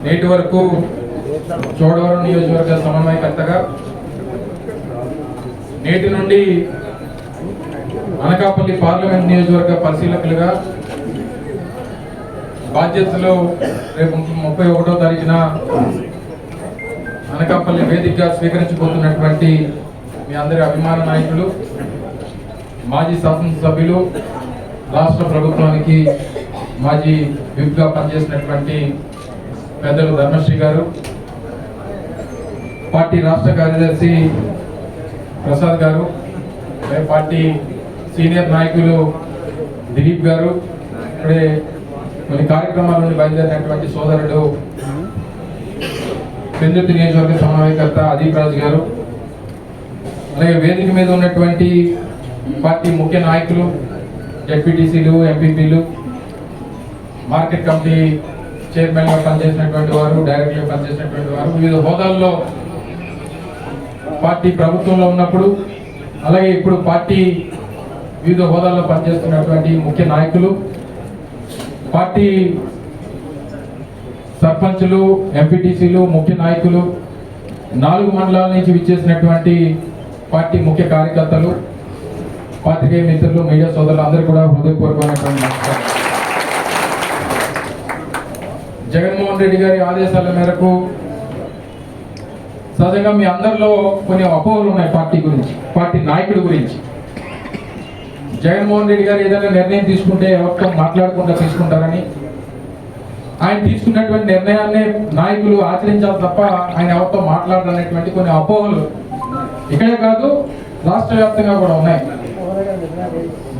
నేటి వరకు చోడవరం నియోజకవర్గ సమన్వయకర్తగా నేటి నుండి అనకాపల్లి పార్లమెంట్ నియోజకవర్గ పరిశీలకులుగా బాధ్యతలు రేపు ముప్పై ఒకటో తారీఖున అనకాపల్లి వేదికగా స్వీకరించబోతున్నటువంటి మీ అందరి అభిమాన నాయకులు మాజీ శాసనసభ్యులు రాష్ట్ర ప్రభుత్వానికి మాజీ విప్గా పనిచేసినటువంటి పెద్దలు ధర్మశ్రీ గారు పార్టీ రాష్ట్ర కార్యదర్శి ప్రసాద్ గారు పార్టీ సీనియర్ నాయకులు దిలీప్ గారు ఇప్పుడే కొన్ని కార్యక్రమాల నుండి బయలుదేరినటువంటి సోదరుడు పెందుర్తి నియోజకవర్గ సమన్వయకర్త అదీప్ రాజు గారు అలాగే వేదిక మీద ఉన్నటువంటి పార్టీ ముఖ్య నాయకులు జడ్పీటీసీలు ఎంపీపీలు మార్కెట్ కమిటీ చైర్మన్గా పనిచేసినటువంటి వారు డైరెక్టర్గా పనిచేసినటువంటి వారు వివిధ హోదాల్లో పార్టీ ప్రభుత్వంలో ఉన్నప్పుడు అలాగే ఇప్పుడు పార్టీ వివిధ హోదాల్లో పనిచేస్తున్నటువంటి ముఖ్య నాయకులు పార్టీ సర్పంచులు ఎంపీటీసీలు ముఖ్య నాయకులు నాలుగు మండలాల నుంచి విచ్చేసినటువంటి పార్టీ ముఖ్య కార్యకర్తలు పాత్రికేయ మిత్రులు మీడియా సోదరులు అందరూ కూడా హృదయపూర్వకమైనటువంటి నమస్కారం. జగన్మోహన్ రెడ్డి గారి ఆదేశాల మేరకు సహజంగా మీ అందరిలో కొన్ని అపోహలు ఉన్నాయి పార్టీ గురించి పార్టీ నాయకుడి గురించి. జగన్మోహన్ రెడ్డి గారు ఏదైనా నిర్ణయం తీసుకుంటే ఎవరితో మాట్లాడకుండా తీసుకుంటారని ఆయన తీసుకున్నటువంటి నిర్ణయాన్ని నాయకులు ఆచరించాలి తప్ప ఆయన ఎవరితో మాట్లాడాలనేటువంటి కొన్ని అపోహలు ఇక్కడే కాదు రాష్ట్ర వ్యాప్తంగా కూడా ఉన్నాయి.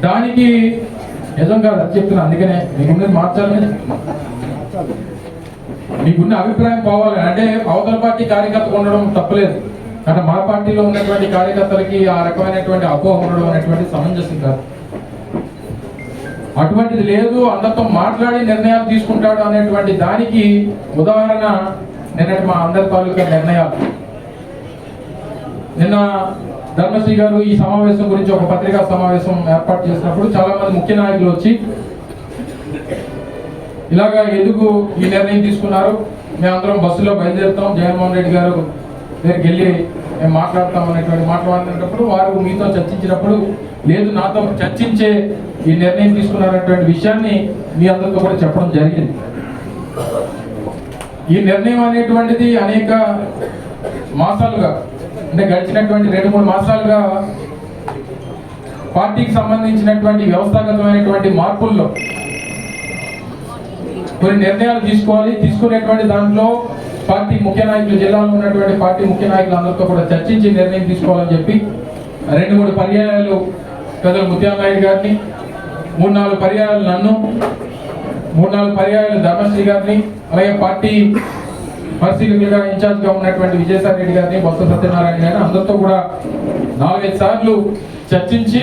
దానికి నిజం కాదు అది చెప్తున్నా అందుకనే మీకున్నది మార్చాలని. మీకున్న అభిప్రాయం పోవాలి అంటే అవతల పార్టీ కార్యకర్త ఉండడం తప్పలేదు. కానీ మా పార్టీలో ఉన్నటువంటి కార్యకర్తలకి ఆ రకమైనటువంటి అపోహ ఉండడం అనేటువంటి సమంజసం కాదు. అటువంటిది లేదు అందరితో మాట్లాడి నిర్ణయాలు తీసుకుంటాడు అనేటువంటి దానికి ఉదాహరణ నిన్నటి మా అందరి తాలూకా నిర్ణయాలు. నిన్న ధర్మశ్రీ గారు ఈ సమావేశం గురించి ఒక పత్రికా సమావేశం ఏర్పాటు చేసినప్పుడు చాలా మంది ముఖ్య నాయకులు వచ్చి ఇలాగా ఎందుకు ఈ నిర్ణయం తీసుకున్నారు? మేమందరం బస్సులో బయలుదేరుతాం. జగన్మోహన్ రెడ్డి గారు దగ్గరికి వెళ్ళి మేము మాట్లాడతాం అనేటువంటి మాట్లాడుతున్నప్పుడు వారు మీతో చర్చించినప్పుడు లేదు నాతో చర్చించే ఈ నిర్ణయం తీసుకున్నారనేటువంటి విషయాన్ని మీ అందరితో కూడా చెప్పడం జరిగింది. ఈ నిర్ణయం అనేటువంటిది అనేక మాసాలుగా అంటే గడిచినటువంటి రెండు మూడు మాసాలుగా పార్టీకి సంబంధించినటువంటి వ్యవస్థాగతమైనటువంటి మార్పుల్లో కొన్ని నిర్ణయాలు తీసుకోవాలి. తీసుకునేటువంటి దాంట్లో పార్టీ ముఖ్య నాయకులు జిల్లాలో ఉన్నటువంటి పార్టీ ముఖ్య నాయకులు అందరితో కూడా చర్చించి నిర్ణయం తీసుకోవాలని చెప్పి రెండు మూడు పర్యాయాలు పెద్దలు ముత్యాలనాయుడు గారిని మూడు నాలుగు పర్యాయాలు నన్ను మూడు నాలుగు పర్యాయాలు ధర్మశ్రీ గారిని అలాగే పార్టీ పరిశీలకులుగా ఇన్ఛార్జ్గా ఉన్నటువంటి విజయసాయి రెడ్డి గారిని బొత్స సత్యనారాయణ గారిని అందరితో కూడా నాలుగైదు సార్లు చర్చించి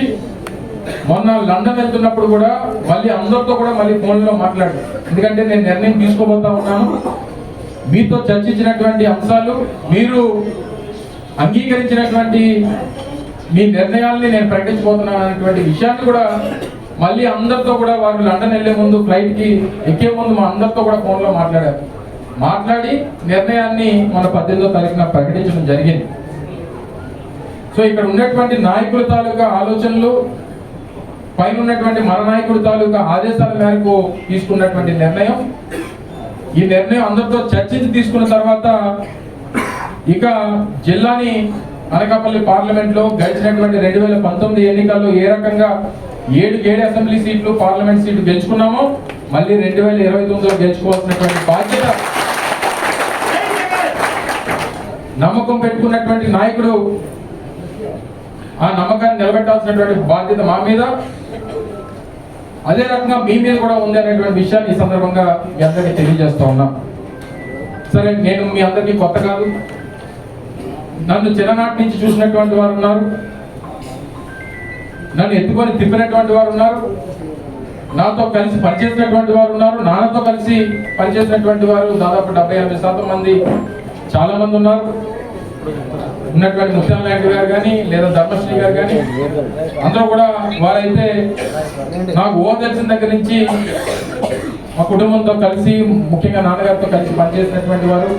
మొన్న లండన్ వెళ్తున్నప్పుడు కూడా మళ్ళీ అందరితో కూడా మళ్ళీ ఫోన్లో మాట్లాడు ఎందుకంటే నేను నిర్ణయం తీసుకోబోతా ఉన్నాను. మీతో చర్చించినటువంటి అంశాలు మీరు అంగీకరించినటువంటి మీ నిర్ణయాల్ని నేను ప్రకటించబోతున్నాను అనేటువంటి విషయాన్ని కూడా మళ్ళీ అందరితో కూడా వారు లండన్ వెళ్ళే ముందు ఫ్లైట్కి ఎక్కే ముందు మా అందరితో కూడా ఫోన్లో మాట్లాడారు. మాట్లాడి నిర్ణయాన్ని మన పద్దెనిమిదో తారీఖున ప్రకటించడం జరిగింది. సో ఇక్కడ ఉన్నటువంటి నాయకుల తాలూకా ఆలోచనలు పైన ఉన్నటువంటి మన తాలూకా ఆదేశాల మేరకు తీసుకున్నటువంటి నిర్ణయం. ఈ నిర్ణయం అందరితో చర్చించి తీసుకున్న తర్వాత ఇక జిల్లాని అనకాపల్లి పార్లమెంట్లో గడిచినటువంటి రెండు వేల పంతొమ్మిది ఎన్నికల్లో ఏ రకంగా ఏడు ఏడు అసెంబ్లీ సీట్లు పార్లమెంట్ సీట్లు గెలుచుకున్నామో మళ్ళీ రెండు వేల ఇరవై తొమ్మిదిలో గెలుచుకోవాల్సినటువంటి బాధ్యత నమ్మకం పెట్టుకున్నటువంటి నాయకుడు ఆ నమ్మకాన్ని నిలబెట్టాల్సినటువంటి బాధ్యత మా మీద. అదే రకంగా మీ మీద కూడా ఉంది అనేటువంటి విషయాన్ని ఈ సందర్భంగా మీ అందరికీ తెలియజేస్తా ఉన్నాం. సరే నేను మీ అందరికీ కొత్త కాదు. నన్ను చిన్ననాటి నుంచి చూసినటువంటి వారు ఉన్నారు. నన్ను ఎత్తుకొని తిప్పినటువంటి వారు ఉన్నారు. నాతో కలిసి పనిచేసినటువంటి వారు ఉన్నారు. నాన్నతో కలిసి పనిచేసినటువంటి వారు దాదాపు డెబ్బై ఎనభై శాతం మంది చాలా మంది ఉన్నారు. ఉన్నటువంటి ముత్యాల నాయకుడు గారు కానీ లేదా ధర్మశ్రీ గారు కానీ అందరూ కూడా వారైతే నాకు ఓ తెలిసిన దగ్గర నుంచి మా కుటుంబంతో కలిసి ముఖ్యంగా నాన్నగారితో కలిసి పనిచేసినటువంటి వారు.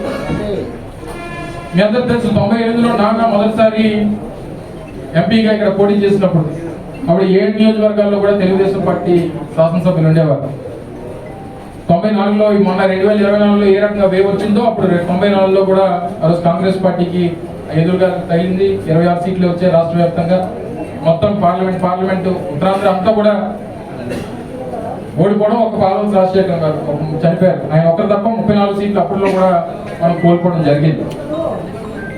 మీ అందరూ తెలుసు తొంభై ఎనిమిదిలో నాన్న మొదటిసారి ఎంపీగా ఇక్కడ పోటీ చేసినప్పుడు అప్పుడు ఏడు నియోజకవర్గాల్లో కూడా తెలుగుదేశం పార్టీ శాసనసభ్యులు ఉండేవారు. తొంభై నాలుగులో ఈ మొన్న రెండు వేల ఇరవై నాలుగులో ఏ రకంగా వేవ్ వచ్చిందో అప్పుడు తొంభై నాలుగులో కూడా ఆ రోజు కాంగ్రెస్ పార్టీకి ఎదురుగా తగిలింది. ఇరవై ఆరు సీట్లు వచ్చాయి రాష్ట్ర వ్యాప్తంగా మొత్తం పార్లమెంట్ పార్లమెంటు ఉత్తరాంధ్ర అంతా కూడా ఓడిపోవడం ఒక పాలన రాజశేఖర్ గారు చనిపోయారు. ఆయన ఒక్కరు తప్ప ముప్పై నాలుగు సీట్లు అప్పట్లో కూడా మనం కోల్పోవడం జరిగింది.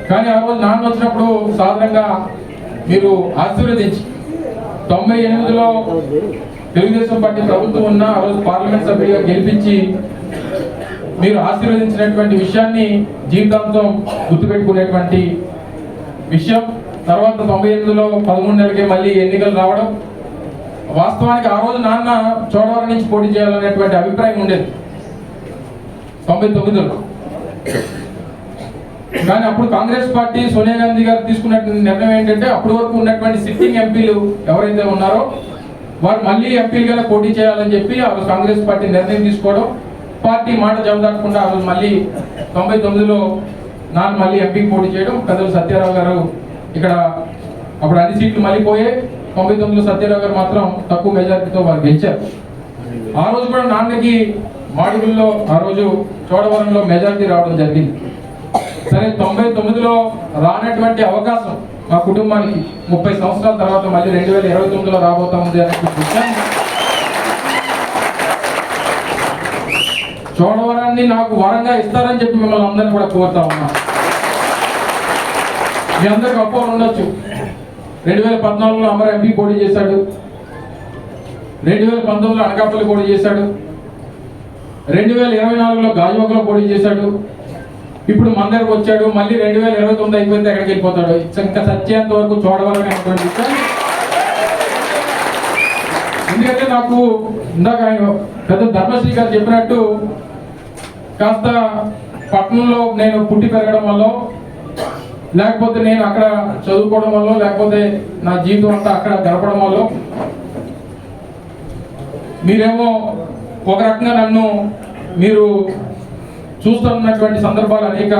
కానీ ఆ రోజు నాన్న వచ్చినప్పుడు సాధారణంగా మీరు ఆశీర్వదించి తొంభై ఎనిమిదిలో తెలుగుదేశం పార్టీ ప్రభుత్వం ఉన్న ఆ రోజు పార్లమెంట్ సభ్యుడిగా గెలిపించి మీరు ఆశీర్వదించినటువంటి విషయాన్ని జీవితాంతం గుర్తుపెట్టుకునేటువంటి విషయం. తర్వాత తొంభై ఎనిమిదిలో పదమూడు నెలలకే మళ్ళీ ఎన్నికలు రావడం. వాస్తవానికి ఆ రోజు నాన్న చోడవరం నుంచి పోటీ చేయాలనేటువంటి అభిప్రాయం ఉండేది. తొంభై తొమ్మిదిలో. కానీ అప్పుడు కాంగ్రెస్ పార్టీ సోనియా గాంధీ గారు తీసుకున్నటువంటి నిర్ణయం ఏంటంటే అప్పటి వరకు ఉన్నటువంటి సిట్టింగ్ ఎంపీలు ఎవరైతే ఉన్నారో వారు మళ్ళీ ఎంపీలుగానే పోటీ చేయాలని చెప్పి ఆ కాంగ్రెస్ పార్టీ నిర్ణయం తీసుకోవడం. పార్టీ మాట జవదాటకుండా ఆ రోజు మళ్ళీ తొంభై తొమ్మిదిలో నాన్న మళ్ళీ ఎంపీకి పోటీ చేయడం పెద్దలు సత్యారావు గారు ఇక్కడ అప్పుడు అన్ని సీట్లు మళ్ళీ పోయే తొంభై తొమ్మిదిలో సత్యారావు గారు మాత్రం తక్కువ మెజారిటీతో వారు గెలిచారు. ఆ రోజు కూడా నాన్నకి మాడుగుల్లో ఆ రోజు చోడవరంలో మెజారిటీ రావడం జరిగింది. సరే తొంభై తొమ్మిదిలో రానటువంటి అవకాశం మా కుటుంబానికి ముప్పై సంవత్సరాల తర్వాత మళ్ళీ రెండు వేల ఇరవై తొమ్మిదిలో రాబోతా ఉంది అనే చోడవరాన్ని నాకు వరంగా ఇస్తారని చెప్పి మిమ్మల్ని అందరినీ కూడా కోరుతా ఉన్నా. మీ అందరికి అపోహలు ఉండొచ్చు. రెండు వేల పద్నాలుగులో అమర ఎంపీ పోటీ చేశాడు. రెండు వేల పంతొమ్మిదిలో అనకాపల్లి పోటీ చేశాడు. రెండు వేల ఇరవై నాలుగులో గాజువాకలో పోటీ చేశాడు. ఇప్పుడు మందరికి వచ్చాడు. మళ్ళీ రెండు వేల ఇరవై తొమ్మిది అయిపోతే ఎక్కడికి వెళ్ళిపోతాడు. ఇంకా సత్యాంత వరకు చూడవాలని విషయం ఎందుకంటే నాకు ఇందాక ఆయన పెద్ద ధర్మశ్రీ గారు చెప్పినట్టు కాస్త పట్టణంలో నేను పుట్టి పెరగడం వల్ల లేకపోతే నేను అక్కడ చదువుకోవడం వల్ల లేకపోతే నా జీవితం అంతా అక్కడ గడపడం వల్ల మీరేమో ఒక రకంగా నన్ను మీరు చూస్తున్నటువంటి సందర్భాలు అనేక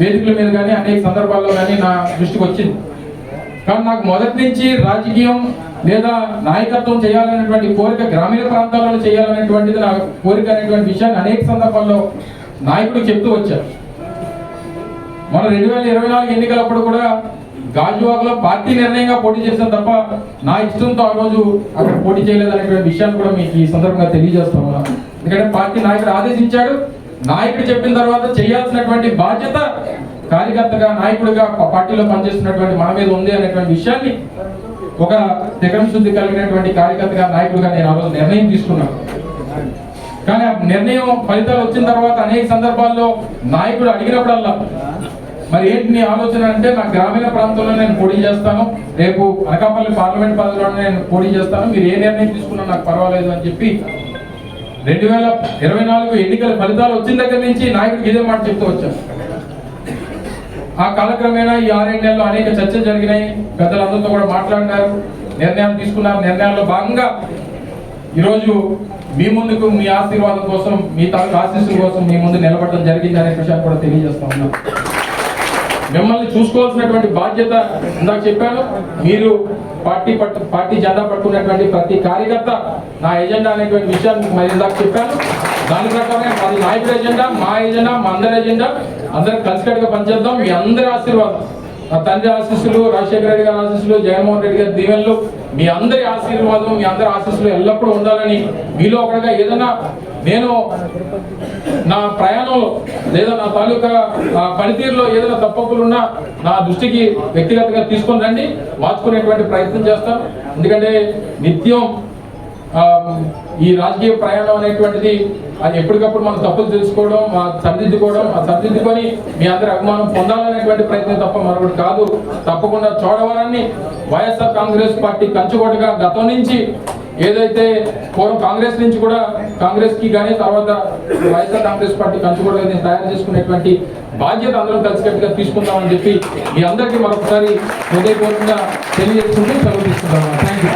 వేదికల మీద కానీ అనేక సందర్భాల్లో కానీ నా దృష్టికి వచ్చింది. కానీ నాకు మొదటి నుంచి రాజకీయం లేదా నాయకత్వం చేయాలనేటువంటి కోరిక గ్రామీణ ప్రాంతాల్లో చేయాలనేటువంటిది నా కోరిక అనేటువంటి విషయాన్ని అనేక సందర్భాల్లో నాయకుడు చెప్తూ వచ్చారు. మన రెండు వేల ఇరవై నాలుగు ఎన్నికలప్పుడు కూడా గాజువాకలో పార్టీ నిర్ణయంగా పోటీ చేశాను తప్ప నా ఇష్టంతో ఆ రోజు అక్కడ పోటీ చేయలేదనేటువంటి విషయాన్ని కూడా మీకు ఈ సందర్భంగా తెలియజేస్తున్నాను. ఎందుకంటే పార్టీ నాయకుడు ఆదేశించాడు. నాయకుడు చెప్పిన తర్వాత చేయాల్సినటువంటి బాధ్యత కార్యకర్తగా నాయకుడిగా పార్టీలో పనిచేస్తున్నటువంటి మన మీద ఉంది అనేటువంటి విషయాన్ని ఒక తికం శుద్ధి కలిగినటువంటి కార్యకర్తగా నాయకుడిగా నేను ఆ రోజు నిర్ణయం తీసుకున్నాను. కానీ ఆ నిర్ణయం ఫలితాలు వచ్చిన తర్వాత అనేక సందర్భాల్లో నాయకుడు అడిగినప్పుడల్లా మరి ఏంటి నీ ఆలోచన అంటే నా గ్రామీణ ప్రాంతంలో నేను పోటీ చేస్తాను రేపు అనకాపల్లి పార్లమెంట్ పదవిలో నేను పోటీ చేస్తాను మీరు ఏ నిర్ణయం తీసుకున్నా నాకు పర్వాలేదు అని చెప్పి రెండు వేల ఇరవై నాలుగు ఎన్నికల ఫలితాలు వచ్చిన దగ్గర నుంచి నాయకుడికి ఇదే మాట చెప్తూ వచ్చాను. ఆ కాలక్రమేణా ఈ ఆరేడు నెలల్లో అనేక చర్చలు జరిగినాయి. పెద్దలందరితో కూడా మాట్లాడినారు. నిర్ణయాలు తీసుకున్నారు. నిర్ణయాల్లో భాగంగా ఈరోజు మీ ముందుకు మీ ఆశీర్వాదం కోసం మీ తాలూకు ఆశీస్సుల కోసం మీ ముందు నిలబడడం జరిగింది అనే విషయాన్ని కూడా తెలియజేస్తా ఉన్నాం. మిమ్మల్ని చూసుకోవాల్సినటువంటి బాధ్యత ఇందాక చెప్పాను. మీరు పార్టీ పట్టు పార్టీ జెండా పట్టుకున్నటువంటి ప్రతి కార్యకర్త నా ఎజెండా అనేటువంటి విషయాన్ని మరి ఇందాక చెప్పాను. దాని ప్రకారం అది నాయకుడి ఎజెండా మా ఎజెండా మా అందరి ఎజెండా. అందరం కలిసికట్టుగా పనిచేద్దాం. మీ అందరి ఆశీర్వాదం నా తండ్రి ఆశీస్సులు రాజశేఖర రెడ్డి గారి ఆశీస్సులు జగన్మోహన్ రెడ్డి గారి దీవెనలు మీ అందరి ఆశీర్వాదం మీ అందరి ఆశీస్సులు ఎల్లప్పుడూ ఉండాలని మీలో ఒకటిగా ఏదైనా నేను నా ప్రయాణంలో లేదా నా తాలూకా పనితీరులో ఏదైనా తప్పకులున్నా నా దృష్టికి వ్యక్తిగతంగా తీసుకొని రండి. మార్చుకునేటువంటి ప్రయత్నం చేస్తాను ఎందుకంటే నిత్యం ఈ రాజకీయ ప్రయాణం అనేటువంటిది అది ఎప్పటికప్పుడు మనం తప్పులు తెలుసుకోవడం మా సరిదిద్దుకోవడం మా సరిదిద్దుకొని మీ అందరి అభిమానం పొందాలనేటువంటి ప్రయత్నం తప్ప మరొకటి కాదు. తప్పకుండా చోడవరాన్ని వైఎస్ఆర్ కాంగ్రెస్ పార్టీ కంచుకోటగా గతం నుంచి ఏదైతే పూర్వం కాంగ్రెస్ నుంచి కూడా కాంగ్రెస్కి కానీ తర్వాత వైఎస్ఆర్ కాంగ్రెస్ పార్టీ కంచుకోటగా నేను తయారు చేసుకునేటువంటి బాధ్యత అందరం కలిసికట్టుగా తీసుకుందామని చెప్పి మీ అందరికీ మరొకసారి హృదయపూర్వకంగా తెలియజేసుకుంటూ సెలవు తీసుకుంటాం థ్యాంక్ యూ